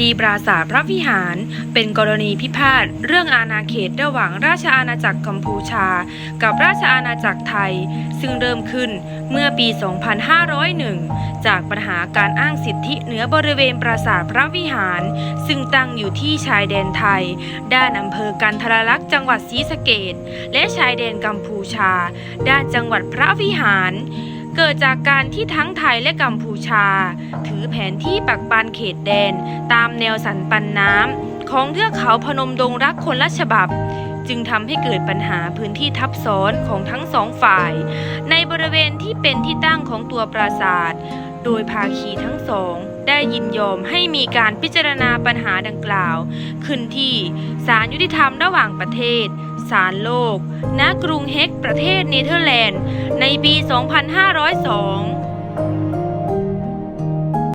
ดีปราสาทพระวิหาร เป็นกรณีพิพาทเรื่องอาณาเขตระหว่างราชอาณาจักรกัมพูชา กับราชอาณาจักรไทย ซึ่งเริ่มขึ้นเมื่อปี 2501 จากปัญหาการอ้างสิทธิเหนือบริเวณปราสาทพระวิหาร ซึ่งตั้งอยู่ที่ชายแดนไทย ด้านอำเภอกันทรลักษณ์จังหวัดศรีสะเกษและชายแดนกัมพูชา ด้านจังหวัดพระวิหาร เกิดจากการที่ทั้งไทยและกัมพูชา ถือแผนที่ปักปันเขตแดน ตามแนวสันปันน้ำของเทือกเขาพนมดงรักคนละฉบับ จึงทำให้เกิดปัญหาพื้นที่ทับซ้อนของทั้งสองฝ่าย ในบริเวณที่เป็นที่ตั้งของตัวปราสาท โดยภาคีทั้งสองได้ยินยอมให้มีการพิจารณาปัญหาดังกล่าว ขึ้นที่ศาลยุติธรรมระหว่างประเทศ สารโลก ณ กรุงเฮกประเทศเนเธอร์แลนด์ ในปี 2502